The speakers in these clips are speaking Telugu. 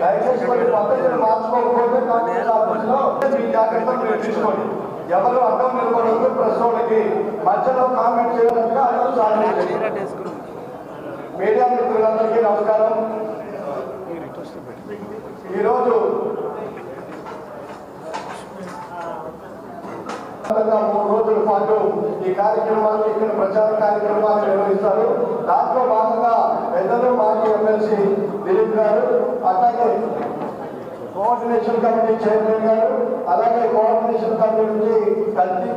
దయచేసి కొన్ని పద్ధతులు మార్చుకోకపోతే మీ జాగ్రత్తలు మీరు తీసుకోండి. ఎవరు అడ్డం నిలబడదు ప్రెస్ వాళ్ళకి మధ్యలో కామెంట్ చేయడానికి అందరూ సాధించండి మీడియా మిత్రులందరికీ నమస్కారం. ఈరోజు గత మూడు రోజుల పాటు ఈ కార్యక్రమాలు ఇక్కడ ప్రచార కార్యక్రమాలు నిర్వహిస్తారు. దాంట్లో భాగంగా పెద్దలు మాజీ ఎమ్మెల్సీ దిలీప్ గారు అట్లాగే కోఆర్డినేషన్ కమిటీ చైర్మన్ గారు అలాగే కోఆర్డినేషన్ కమిటీ నుంచి కల్తీ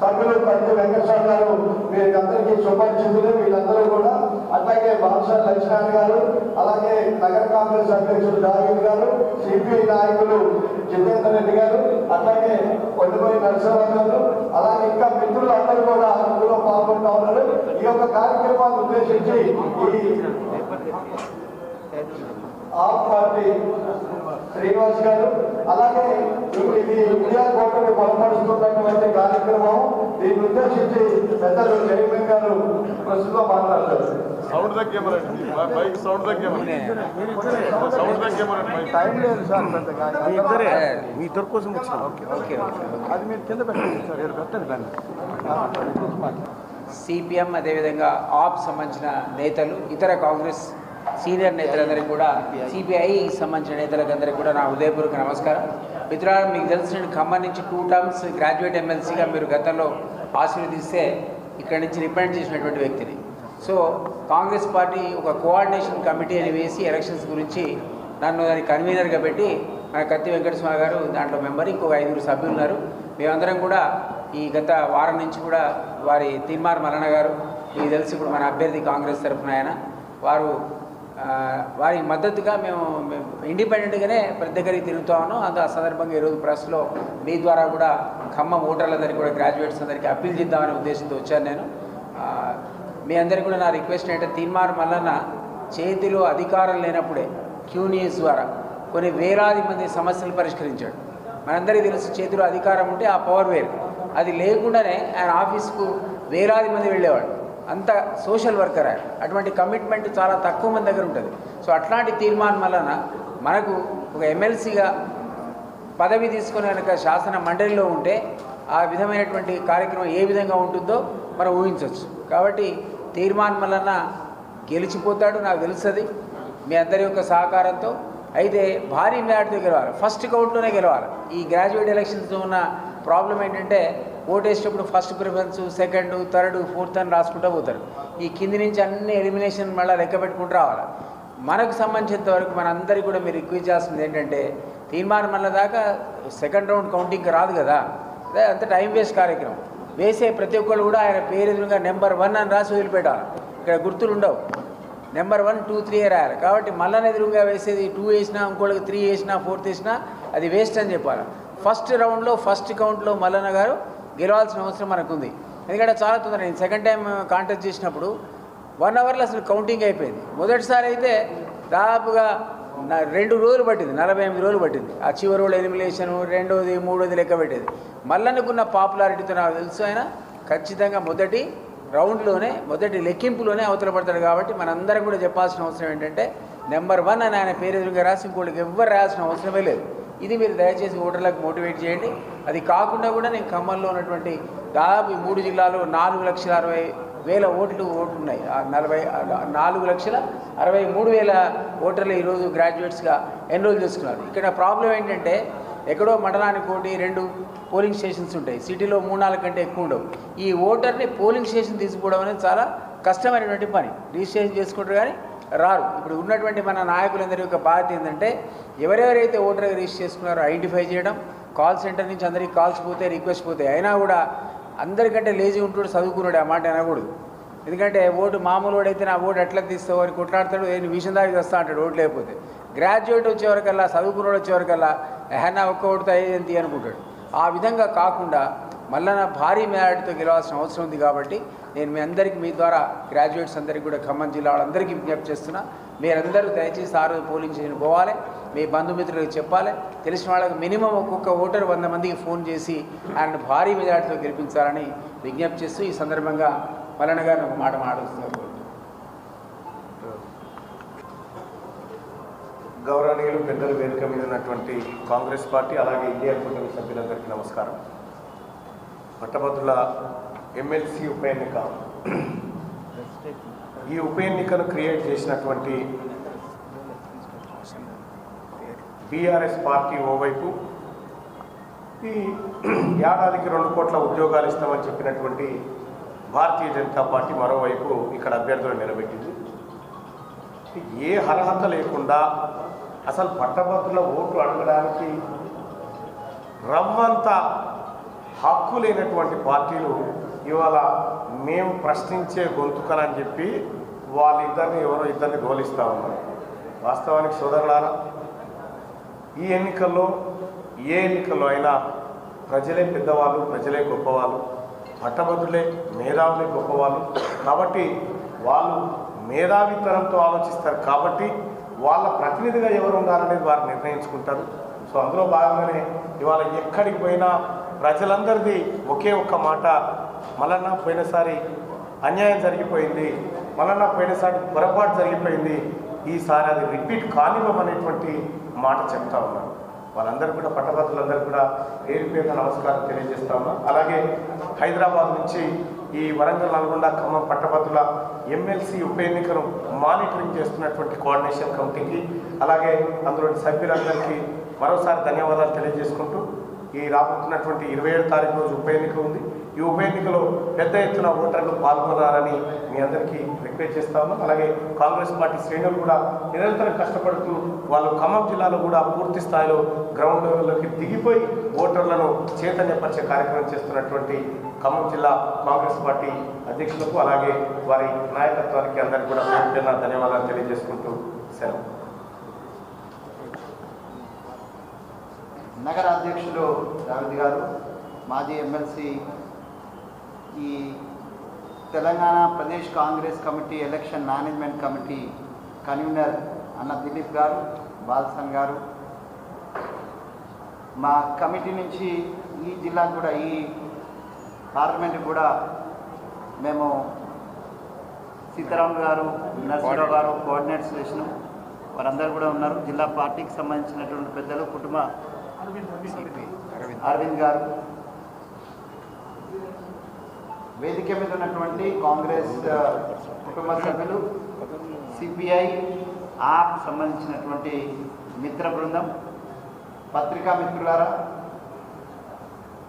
సభ్యులు కల్తీ వెంకటేశ్వర గారు వీరందరికీ శుభాశించులు వీళ్ళందరూ కూడా అట్లాగే బాబుసా లక్ష్మణ్ గారు అలాగే నగర కాంగ్రెస్ అధ్యక్షుడు జావేద్ గారు సిపిఐ నాయకులు జితేందర్ రెడ్డి గారు అట్లాగే కొండపోయి నరసింహరావు గారు అలాగే ఇంకా మిత్రులు అందరూ కూడా అందులో పాల్గొంటా ఉన్నారు. ఈ యొక్క కార్యక్రమాన్ని ఉద్దేశించి ఈ ఆప్ పార్టీ శ్రీనివాస్ గారు అలాగే ఇప్పుడు ఇది ఇండియా కోటని బలపరుస్తున్నటువంటి కార్యక్రమం. దీన్ని ఉద్దేశించి పెద్దలు చైర్మన్ గారు ప్రస్తుతం మాట్లాడతారు. సౌండ్ తగ్గేమరండి బైక్ సౌండ్ తగ్గేమరండి సౌండ్ తగ్గేమరండి బైక్ టైం లేదు సార్ పెద్దగా. మీ ఇద్దరే మీ ఇద్దరు కోసం వచ్చిన. ఓకే అది మీరు కింద పెట్టండి సార్. ఇక్కడ పెట్టండి దాన్ని. సిపిఎం అదేవిధంగా ఆప్ సంబంధించిన నేతలు ఇతర కాంగ్రెస్ సీనియర్ నేతలందరికీ కూడా సిపిఐ సంబంధించిన నేతలందరికీ కూడా నా హృదయపూర్వక నమస్కారం. మిత్రులారా మీకు తెలిసిన ఖమ్మం నుంచి టూ టర్మ్స్ గ్రాడ్యుయేట్ ఎమ్మెల్సీగా మీరు గతంలో ఆశీర్వదిస్తే ఇక్కడి నుంచి రిప్రజెంట్ చేసినటువంటి వ్యక్తిని. సో కాంగ్రెస్ పార్టీ ఒక కోఆర్డినేషన్ కమిటీ అని వేసి ఎలక్షన్స్ గురించి నన్ను దాని కన్వీనర్గా పెట్టి మన కత్తి వెంకటస్వామి గారు దాంట్లో మెంబర్ ఇంకొక ఐదుగురు సభ్యులు ఉన్నారు. మేమందరం కూడా ఈ గత వారం నుంచి కూడా వారి తిమ్మార్ మరణ గారు మీకు తెలిసి ఇప్పుడు మన అభ్యర్థి కాంగ్రెస్ తరఫున ఆయన వారు వారి మద్దతుగా మేము మేము ఇండిపెండెంట్గానే ప్రతి దగ్గరికి తిరుగుతా ఉన్నాం. అందు ఆ సందర్భంగా ఈరోజు ప్రెస్లో మీ ద్వారా కూడా ఖమ్మం ఓటర్లందరికీ కూడా గ్రాడ్యుయేట్స్ అందరికీ అప్పీల్ చేద్దామనే ఉద్దేశంతో వచ్చాను నేను. మీ అందరికీ కూడా నా రిక్వెస్ట్ ఏంటంటే తీర్మానం మల్లన్న చేతిలో అధికారం లేనప్పుడే క్యూనియస్ ద్వారా కొన్ని వేలాది మంది సమస్యలు పరిష్కరించాడు. మనందరికీ తెలుసు చేతిలో అధికారం ఉంటే ఆ పవర్ వేరు. అది లేకుండానే ఆయన ఆఫీస్కు వేలాది మంది వెళ్ళేవాడు అంత సోషల్ వర్కర్ ఆయన. అటువంటి కమిట్మెంట్ చాలా తక్కువ మంది దగ్గర ఉంటుంది. సో అట్లాంటి తీర్మానం వలన మనకు ఒక ఎమ్మెల్సీగా పదవి తీసుకుని కనుక శాసన మండలిలో ఉంటే ఆ విధమైనటువంటి కార్యక్రమం ఏ విధంగా ఉంటుందో మనం ఊహించవచ్చు. కాబట్టి తీర్మానం వలన గెలిచిపోతాడు నాకు తెలుస్తుంది. మీ అందరి యొక్క సహకారంతో. అయితే భారీ మ్యాట్తో గెలవాలి ఫస్ట్ కౌంట్లోనే గెలవాలి. ఈ గ్రాడ్యుయేట్ ఎలక్షన్స్ ఉన్న ప్రాబ్లం ఏంటంటే ఓటేసేటప్పుడు first preference second third fourth అని రాసుకుంటూ పోతారు. ఈ కింది నుంచి అన్ని ఎలిమినేషన్ మళ్ళీ లెక్క పెట్టుకుంటూ రావాలి. మనకు సంబంధించినంత వరకు మనందరికీ కూడా మీరు రిక్వెస్ట్ చేస్తుంది ఏంటంటే తీర్మానం మళ్ళీ దాకా సెకండ్ రౌండ్ కౌంటింగ్కి రాదు కదా. అదే అంత టైం వేస్ట్ కార్యక్రమం. వేసే ప్రతి ఒక్కళ్ళు కూడా ఆయన పేరు ఎదురుగా నెంబర్ వన్ అని రాసి వదిలిపెట్టాలి. ఇక్కడ గుర్తులు ఉండవు. నెంబర్ వన్ టూ త్రీ రాయాలి. కాబట్టి మళ్ళా ఎదురుగా వేసేది టూ వేసినా ఇంకోళ్ళకి త్రీ వేసినా ఫోర్త్ వేసినా అది వేస్ట్ అని చెప్పాలి. ఫస్ట్ రౌండ్లో ఫస్ట్ కౌంట్లో మల్లన్న గారు గెలవాల్సిన అవసరం మనకుంది. ఎందుకంటే చాలా తొందర నేను సెకండ్ టైం కాంటాక్ట్ చేసినప్పుడు వన్ అవర్లో అసలు కౌంటింగ్ అయిపోయింది. మొదటిసారి అయితే దాదాపుగా నా- రెండు రోజులు పట్టింది. నలభై ఎనిమిది రోజులు పట్టింది. ఆ చివరి రోజు ఎలిమినేషన్ రెండోది మూడోది లెక్క పెట్టేది. మల్లన్నకున్న పాపులారిటీతో నాకు తెలుసు ఆయన. ఖచ్చితంగా మొదటి రౌండ్లోనే మొదటి లెక్కింపులోనే అవతల పడతాడు కాబట్టి మనందరం కూడా చెప్పాల్సిన అవసరం ఏంటంటే నెంబర్ వన్ అని ఆయన పేరు ఎదురుగా రాసి ఇంకోటికి ఎవ్వరు రాయాల్సిన అవసరమే లేదు. ఇది మీరు దయచేసి ఓటర్లకు మోటివేట్ చేయండి. అది కాకుండా కూడా నేను ఖమ్మంలో ఉన్నటువంటి దాదాపు ఈ మూడు జిల్లాలో నాలుగు లక్షల అరవై వేల ఓట్లు ఓట్లు ఉన్నాయి ఆ నలభై నాలుగు లక్షల అరవై మూడు వేల ఓటర్లు ఈరోజు గ్రాడ్యుయేట్స్గా ఎన్రోల్ చేసుకున్నారు. ఇక్కడ ప్రాబ్లం ఏంటంటే ఎక్కడో మండలానికి ఒకటి రెండు పోలింగ్ స్టేషన్స్ ఉంటాయి. సిటీలో మూడు నాలుగు కంటే ఎక్కువ ఉండవు. ఈ ఓటర్ని పోలింగ్ స్టేషన్ తీసుకోవడం అనేది చాలా కష్టమైనటువంటి పని. రిజిస్ట్రేషన్ చేసుకుంటారు కానీ రారు. ఇప్పుడు ఉన్నటువంటి మన నాయకులందరి యొక్క బాధ్యత ఏంటంటే ఎవరెవరైతే ఓటర్ రిజిస్టర్ చేసుకున్నారో ఐడెంటిఫై చేయడం కాల్ సెంటర్ నుంచి అందరికీ కాల్స్ పోతే రిక్వెస్ట్ పోతాయి. అయినా కూడా అందరికంటే లేజీ ఉంటుడు చదువుకున్నాడు ఆ మాట అనకూడదు. ఎందుకంటే ఓటు మామూలు వాడైతే నా ఓటు ఎట్లా తీస్తావు అని కొట్లాడతాడు నేను విషయం దానికి వస్తా అంటాడు ఓటు లేకపోతే. గ్రాడ్యుయేట్ వచ్చేవరకల్లా చదువుకున్నాడు వచ్చేవరకల్లా ఎహన్నా ఒక్క ఓటుతో అయ్యేది అనుకుంటాడు ఆ విధంగా కాకుండా మళ్ళా నా భారీ మేడాటితో గెలవాల్సిన అవసరం ఉంది కాబట్టి నేను మీ అందరికీ మీ ద్వారా గ్రాడ్యుయేట్స్ అందరికీ కూడా ఖమ్మం జిల్లా వాళ్ళందరికీ విజ్ఞప్తి చేస్తున్నా. మీరందరూ దయచేసి ఆ రోజు పోలింగ్ స్టేషన్ పోవాలి. మీ బంధుమిత్రులకు చెప్పాలి. తెలిసిన వాళ్ళకి మినిమం ఒక్కొక్క ఓటర్ వంద మందికి ఫోన్ చేసి ఆయన భారీ మెజార్టీతో గెలిపించాలని విజ్ఞప్తి చేస్తూ ఈ సందర్భంగా మల్లన్న గారిని ఒక మాట మాట్లాడుతున్నారు. గౌరవనీయులు పెద్దలు వేదిక మీద ఉన్నటువంటి కాంగ్రెస్ పార్టీ అలాగే ఇండియా కూటమి సభ్యులందరికీ నమస్కారం. పట్టభద్రుల ఎమ్మెల్సీ ఉప ఎన్నిక. ఈ ఉప ఎన్నికను క్రియేట్ చేసినటువంటి బీఆర్ఎస్ పార్టీ ఓవైపు ఈ ఏడాదికి రెండు కోట్ల ఉద్యోగాలు ఇస్తామని చెప్పినటువంటి భారతీయ జనతా పార్టీ మరోవైపు ఇక్కడ అభ్యర్థులు నిలబెట్టింది. ఏ అర్హత లేకుండా అసలు పట్టభద్రుల ఓట్లు అడగడానికి రవ్వంతా హక్కు లేనటువంటి పార్టీలు ఇవాళ మేము ప్రశ్నించే గొంతుకలని చెప్పి వాళ్ళిద్దరిని ఎవరో ఇద్దరిని గోలిస్తూ ఉన్నారు. వాస్తవానికి సోదరులారా ఈ ఎన్నికల్లో ఏ ఎన్నికల్లో అయినా ప్రజలే పెద్దవాళ్ళు ప్రజలే గొప్పవాళ్ళు పట్టభద్రులే మేధావులే గొప్పవాళ్ళు. కాబట్టి వాళ్ళు మేధావితనంతో ఆలోచిస్తారు కాబట్టి వాళ్ళ ప్రతినిధిగా ఎవరు ఉండాలనేది వారు నిర్ణయించుకుంటారు. సో అందులో భాగంగానే ఇవాళ ఎక్కడికి పోయినా ప్రజలందరిది ఒకే ఒక్క మాట. మళ్ళన్న పోయినసారి అన్యాయం జరిగిపోయింది. మళ్ళన్న పోయినసారి పొరపాటు జరిగిపోయింది. ఈసారి అది రిపీట్ కానివ్వమనేటువంటి మాట చెప్తా ఉన్నారు వాళ్ళందరూ కూడా పట్టభద్రులందరూ కూడా ఏరిపేద నమస్కారం తెలియజేస్తా ఉన్నా. అలాగే హైదరాబాద్ నుంచి ఈ వరంగల్ నల్గొండ ఖమ్మం పట్టభద్రుల ఎమ్మెల్సీ ఉప ఎన్నికను మానిటరింగ్ చేస్తున్నటువంటి కోఆర్డినేషన్ కమిటీకి అలాగే అందులోని సభ్యులందరికీ మరోసారి ధన్యవాదాలు తెలియజేసుకుంటూ ఈ రాబోతున్నటువంటి ఇరవై ఏడు తారీఖు రోజు ఉప ఎన్నిక ఉంది. ఈ ఉప ఎన్నికలో పెద్ద ఎత్తున ఓటర్లు పాల్గొనాలని మీ అందరికీ రిక్వెస్ట్ చేస్తాము అలాగే కాంగ్రెస్ పార్టీ శ్రేణులు కూడా నిరంతరం కష్టపడుతూ వాళ్ళు ఖమ్మం జిల్లాలో కూడా పూర్తి స్థాయిలో గ్రౌండ్ లెవెల్లోకి దిగిపోయి ఓటర్లను చైతన్యపరిచే కార్యక్రమం చేస్తున్నటువంటి ఖమ్మం జిల్లా కాంగ్రెస్ పార్టీ అధ్యక్షులకు అలాగే వారి నాయకత్వానికి అందరికీ కూడా ధన్యవాదాలు తెలియజేసుకుంటూ సెలవు. నగర అధ్యక్షులు దావిద్ గారు మాజీ ఎమ్మెల్సీ ఈ Telangana Pradesh Congress committee election management committee convener అన్న దిలీప్ గారు బాల్సన్ గారు. మా కమిటీ నుంచి ఈ జిల్లాకు కూడా ఈ పార్లమెంట్ కూడా మేము సీతారాం గారు నరసింహరావు గారు కోఆర్డినేట్స్ చేసినాం. వారందరూ కూడా ఉన్నారు. జిల్లా పార్టీకి సంబంధించినటువంటి పెద్దలు కుటుంబ అరవింద్ గారు. వేదిక మీద ఉన్నటువంటి కాంగ్రెస్ కుటుంబ సభ్యులు సిపిఐ ఆప్ సంబంధించినటువంటి మిత్ర బృందం పత్రికా మిత్రులారా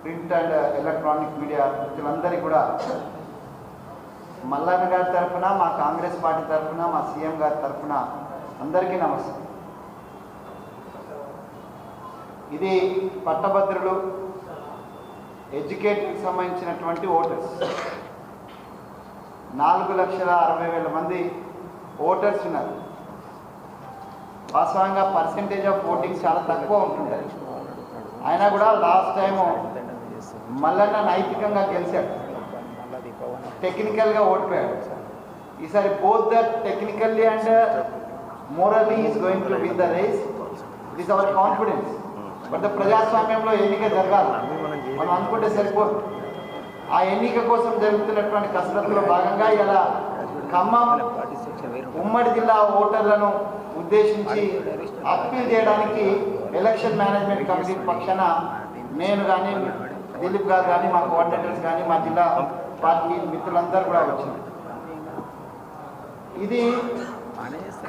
ప్రింట్ అండ్ ఎలక్ట్రానిక్ మీడియా మిత్రులందరికీ కూడా మల్లన్న గారి తరఫున మా కాంగ్రెస్ పార్టీ తరఫున మా సీఎం గారి తరఫున అందరికీ నమస్తే ఇది పట్టభద్రులు ఎడ్యుకేటెడ్కి సంబంధించినటువంటి ఓటర్స్. నాలుగు లక్షల అరవై వేల మంది ఓటర్స్ ఉన్నారు. వాస్తవంగా పర్సంటేజ్ ఆఫ్ ఓటింగ్ చాలా తక్కువ ఉంటుంది అయినా కూడా లాస్ట్ టైము మల్లన్న నైతికంగా గెలిచాడు. టెక్నికల్గా ఓడిపోయాడు. ఈసారి both the technically and morally is going to win the race it is our confidence అంటే ప్రజాస్వామ్యంలో ఎన్నిక జరగాలి. మనం అనుకుంటే సరిపోదు. ఆ ఎన్నిక కోసం జరుగుతున్నటువంటి కసరత్తులో భాగంగా ఇలా ఖమ్మం ఉమ్మడి జిల్లా ఓటర్లను ఉద్దేశించి అప్పీల్ చేయడానికి ఎలక్షన్ మేనేజ్మెంట్ కమిటీ పక్షాన నేను కానీ దిలీప్ గారు కానీ మా కోఆర్డినేటర్స్ కానీ మా జిల్లా పార్టీ మిత్రులందరూ కూడా వచ్చింది ఇది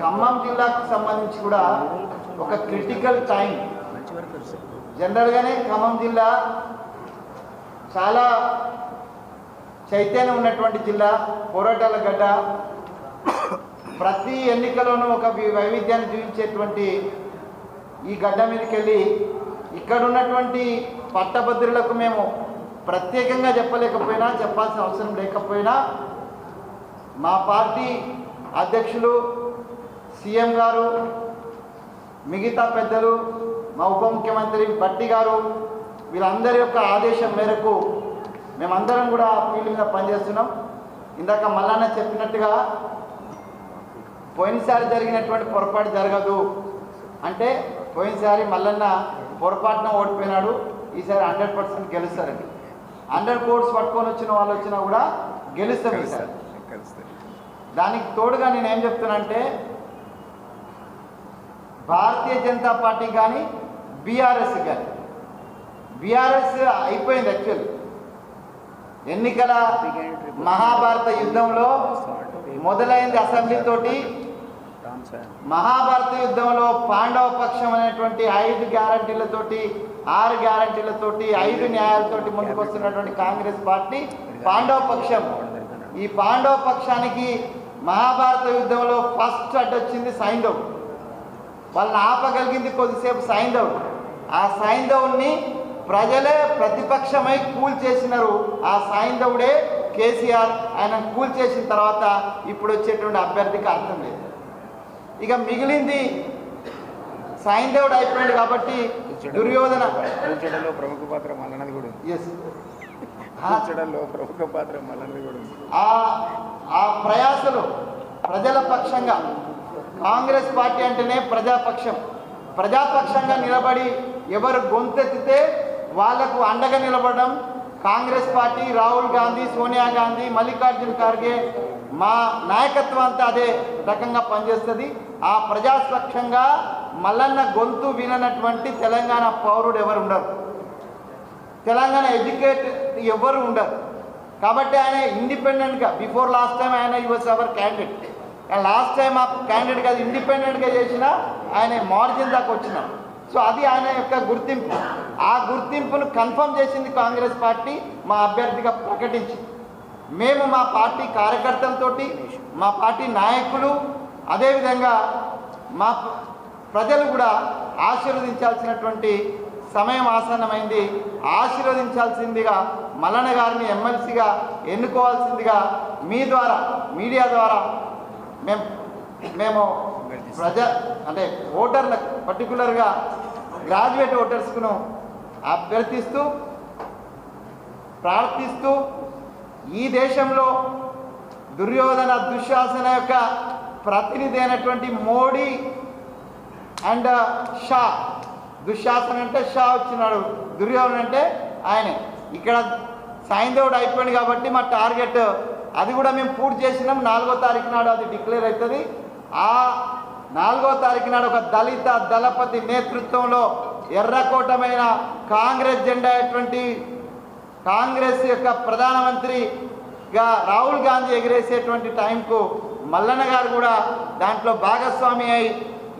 ఖమ్మం జిల్లాకు సంబంధించి కూడా ఒక క్రిటికల్ టైం జనరల్గానే ఖమ్మం జిల్లా చాలా చైతన్యం ఉన్నటువంటి జిల్లా పోరాటాల గడ్డ. ప్రతి ఎన్నికలోనూ ఒక వైవిధ్యాన్ని చూపించేటువంటి ఈ గడ్డ మీదకి వెళ్ళి ఇక్కడ ఉన్నటువంటి పట్టభద్రులకు మేము ప్రత్యేకంగా చెప్పలేకపోయినా చెప్పాల్సిన అవసరం లేకపోయినా మా పార్టీ అధ్యక్షులు సీఎం గారు మిగతా పెద్దలు మా ఉప ముఖ్యమంత్రి భట్టి గారు వీళ్ళందరి యొక్క ఆదేశం మేరకు మేమందరం కూడా ఫీల్డ్ మీద పనిచేస్తున్నాం. ఇందాక మల్లన్న చెప్పినట్టుగా పోయినసారి జరిగినటువంటి పొరపాటు జరగదు. అంటే పోయినసారి మల్లన్న పొరపాటున ఓడిపోయినాడు ఈసారి హండ్రెడ్ పర్సెంట్ గెలుస్తారండి హండ్రెడ్ కోర్స్ పట్టుకొని వచ్చిన వాళ్ళు వచ్చినా కూడా గెలుస్తాం ఈసారి. దానికి తోడుగా నేను ఏం చెప్తున్నానంటే భారతీయ జనతా పార్టీ కానీ బీఆర్ఎస్ కానీ బీఆర్ఎస్ అయిపోయింది యాక్చువల్ ఎన్నికల మహాభారత యుద్ధంలో మొదలైంది అసెంబ్లీతో మహాభారత యుద్ధంలో పాండవ పక్షం అనేటువంటి ఐదు గ్యారంటీలతోటి ఆరు గ్యారంటీలతోటి ఐదు న్యాయాలతోటి ముందుకొస్తున్నటువంటి కాంగ్రెస్ పార్టీ పాండవ పక్షం. ఈ పాండవ పక్షానికి మహాభారత యుద్ధంలో ఫస్ట్ అడ్డొచ్చింది సైంధవ్. వాళ్ళని ఆపగలిగింది కొద్దిసేపు సైంధవ్. ఆ సైంధవుని ప్రజలే ప్రతిపక్షమై కూల్ చేసినారు. ఆ సైంధవుడే కేసీఆర్. ఆయన కూల్ చేసిన తర్వాత ఇప్పుడు వచ్చేటువంటి అభ్యర్థికి అర్థం లేదు. ఇక మిగిలింది సైంధవుడు అయిపోయాడు కాబట్టి దుర్యోధన. ప్రముఖ పాత్ర మల్లనది కూడా ఎస్ ప్రముఖ పాత్ర మల్లనది కూడా ఆ ప్రయాసలు ప్రజల పక్షంగా కాంగ్రెస్ పార్టీ అంటేనే ప్రజాపక్షం. ప్రజాపక్షంగా నిలబడి ఎవరు గొంతెత్తితే వాళ్ళకు అండగా నిలబడడం కాంగ్రెస్ పార్టీ రాహుల్ గాంధీ సోనియా గాంధీ మల్లికార్జున్ ఖార్గే మా నాయకత్వం అంతా అదే రకంగా పనిచేస్తుంది. ఆ ప్రజాస్వక్షంగా మల్లన్న గొంతు విననటువంటి తెలంగాణ పౌరుడు ఎవరు ఉండరు. తెలంగాణ ఎడ్యుకేట్ ఎవరు ఉండరు. కాబట్టి ఆయన ఇండిపెండెంట్గా బిఫోర్ లాస్ట్ టైం ఆయన యువస్ అవర్ క్యాండిడేట్ లాస్ట్ టైం ఆ క్యాండిడేట్ కాదు ఇండిపెండెంట్గా చేసిన ఆయన మార్జిన్ దాకా వచ్చినాం. సో అది ఆయన యొక్క గుర్తింపు. ఆ గుర్తింపును కన్ఫర్మ్ చేసింది కాంగ్రెస్ పార్టీ మా అభ్యర్థిగా ప్రకటించింది మేము మా పార్టీ కార్యకర్తలతో మా పార్టీ నాయకులు అదేవిధంగా మా ప్రజలు కూడా ఆశీర్వదించాల్సినటువంటి సమయం ఆసన్నమైంది. ఆశీర్వదించాల్సిందిగా మల్లన్న గారిని ఎమ్మెల్సీగా ఎన్నుకోవాల్సిందిగా మీ ద్వారా మీడియా ద్వారా మేము మేము ప్రజ అంటే ఓటర్లకు పర్టికులర్గా గ్రాడ్యుయేట్ ఓటర్స్కును అభ్యర్థిస్తూ ప్రార్థిస్తూ ఈ దేశంలో దుర్యోధన దుశ్శాసన యొక్క ప్రతినిధి అయినటువంటి మోడీ అండ్ షా. దుశ్శాసన అంటే షా వచ్చినాడు. దుర్యోధన అంటే ఆయనే. ఇక్కడ సాయందేవుడు అయిపోయింది కాబట్టి మా టార్గెట్ అది కూడా మేము పూర్తి చేసినాం. నాలుగో తారీఖు నాడు అది డిక్లేర్ అవుతుంది. ఆ నాలుగో తారీఖు నాడు ఒక దళిత దళపతి నేతృత్వంలో ఎర్రకోటమైన కాంగ్రెస్ జెండా అటువంటి కాంగ్రెస్ యొక్క ప్రధానమంత్రిగా రాహుల్ గాంధీ ఎగిరేసేటువంటి టైంకు మల్లన్న గారు కూడా దాంట్లో భాగస్వామి అయి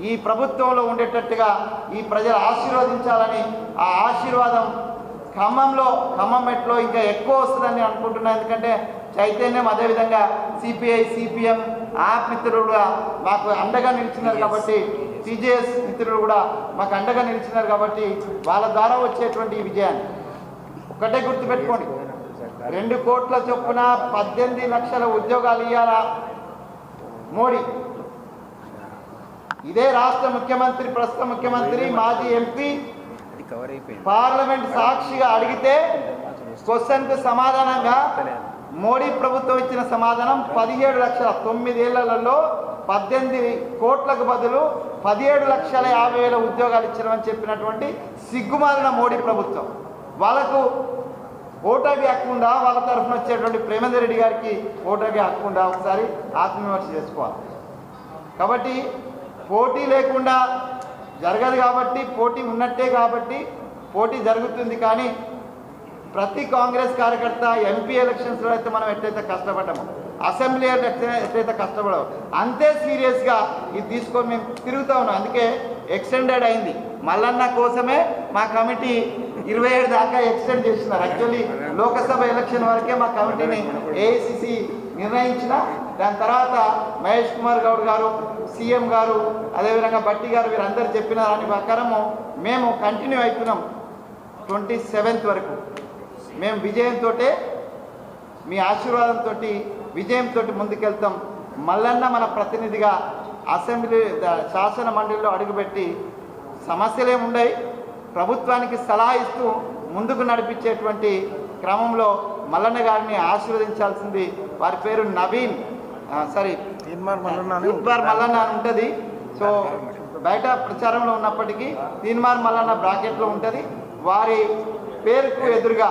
ఈ ప్రభుత్వంలో ఉండేటట్టుగా ఈ ప్రజలు ఆశీర్వదించాలని ఆ ఆశీర్వాదం ఖమ్మంలో ఖమ్మం మెట్లో ఇంకా ఎక్కువ వస్తుందని అనుకుంటున్నాను ఎందుకంటే చైతన్యం అదేవిధంగా సిపిఐ సిపిఎం ఆప్ మిత్రులు కూడా మాకు అండగా నిలిచినారు కాబట్టి టీజేఎస్ మిత్రులు కూడా మాకు అండగా నిలిచినారు కాబట్టి వాళ్ళ ద్వారా వచ్చేటువంటి ఈ విజయాన్ని. ఒకటే గుర్తుపెట్టుకోండి. రెండు కోట్ల చొప్పున పద్దెనిమిది లక్షల ఉద్యోగాలు ఇవ్వాలా మోడీ. ఇదే రాష్ట్ర ముఖ్యమంత్రి ప్రస్తుత ముఖ్యమంత్రి మాజీ ఎంపీ పార్లమెంట్ సాక్షిగా అడిగితే క్వశ్చన్కు సమాధానంగా మోడీ ప్రభుత్వం ఇచ్చిన సమాధానం పదిహేడు లక్షల తొమ్మిదేళ్ళలో పద్దెనిమిది కోట్లకు బదులు పదిహేడు లక్షల యాభై వేల ఉద్యోగాలు ఇచ్చామని చెప్పినటువంటి సిగ్గుమాలిన మోడీ ప్రభుత్వం. వాళ్ళకు ఓటమి హక్కుండా వాళ్ళ తరఫున వచ్చేటువంటి ప్రేమేందర్ రెడ్డి గారికి ఓటమి హక్కుండా ఒకసారి ఆత్మవిమర్శ చేసుకోవాలి. కాబట్టి పోటీ లేకుండా జరగదు కాబట్టి పోటీ ఉన్నట్టే కాబట్టి పోటీ జరుగుతుంది కానీ ప్రతి కాంగ్రెస్ కార్యకర్త ఎంపీ ఎలక్షన్స్లో అయితే మనం ఎట్లయితే కష్టపడ్డాము అసెంబ్లీ ఎట్లయితే ఎట్లయితే అంతే సీరియస్గా ఇది తీసుకొని మేము తిరుగుతూ ఉన్నాం. అందుకే ఎక్స్టెండెడ్ అయింది. మల్లన్న కోసమే మా కమిటీ ఇరవై ఏడు దాకా ఎక్స్టెండ్ చేస్తున్నారు. యాక్చువల్లీ లోకసభ ఎలక్షన్ వరకే మా కమిటీని ఏఐసిసి నిర్ణయించిన. దాని తర్వాత మహేష్ కుమార్ గౌడ్ గారు సీఎం గారు అదేవిధంగా బట్టి గారు వీరందరూ చెప్పిన దాని ప్రకారము మేము కంటిన్యూ అవుతున్నాం. ట్వంటీ సెవెంత్ వరకు. మేము విజయంతో మీ ఆశీర్వాదంతో విజయంతో ముందుకెళ్తాం. మల్లన్న మన ప్రతినిధిగా అసెంబ్లీ శాసన మండలిలో అడుగుపెట్టి సమస్యలే ఉండయి. ప్రభుత్వానికి సలహా ఇస్తూ ముందుకు నడిపించేటువంటి క్రమంలో మల్లన్న గారిని ఆశీర్వదించాల్సింది వారి పేరు నవీన్. సారీ. ఉద్బార్ మల్లన్న అని ఉంటుంది. సో బయట ప్రచారంలో ఉన్నప్పటికీ తీన్మార్ మల్లన్న బ్రాకెట్లో ఉంటుంది. వారి పేరుకు ఎదురుగా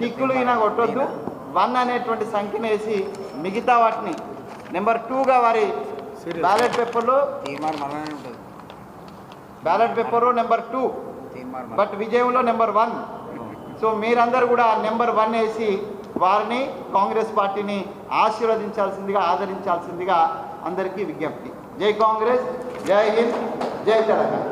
టిక్కులు ఈయన కొట్టొద్దు. వన్ అనేటువంటి సంఖ్యను వేసి మిగతా వాటిని నెంబర్ టూగా వారి బ్యాలెట్ పేపర్లో ballot paper number two but విజయంలో నెంబర్ వన్. సో మీరందరూ కూడా నెంబర్ వన్ వేసి వారిని కాంగ్రెస్ పార్టీని ఆశీర్వదించాల్సిందిగా ఆదరించాల్సిందిగా అందరికీ విజ్ఞప్తి. జై కాంగ్రెస్ జై హింద్ జై తెలంగాణ.